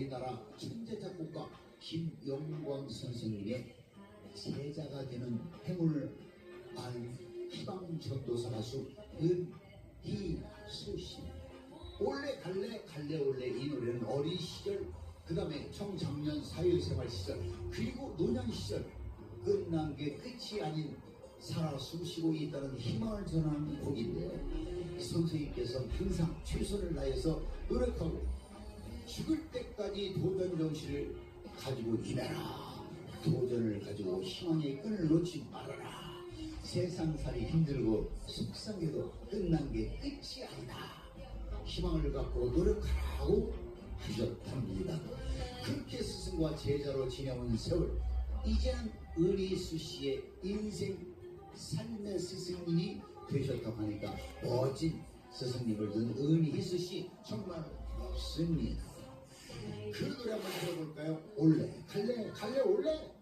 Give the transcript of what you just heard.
우리나라 천재 작곡가 김영광 선생님의 제자가 되는 행운을 알 희망 전도사 가수 은희수 씨. 올레 갈래 갈래 올레 이 노래는 어린 시절 그 다음에 청장년 사회생활 시절 그리고 노년 시절 끝난 게 끝이 아닌 살아 숨쉬고 있다는 희망을 전하는 곡인데 선생님께서 항상 최선을 다해서 노력하고 죽을 때 까지 도전 정신을 가지고 임해라 도전을 가지고 희망의 끈을 놓지 말아라 세상살이 힘들고 속상해도 끝난 게 끝이 아니다 희망을 갖고 노력하라고 하셨답니다. 그렇게 스승과 제자로 지내온 세월, 이제는 은희수 씨의 인생 삶의 스승님이 되셨다고 하니까 멋진 스승님을 둔 은희수 씨 정말 부럽습니다. 그 노래 한번 들어볼까요? 올래, 갈래, 갈래, 올래.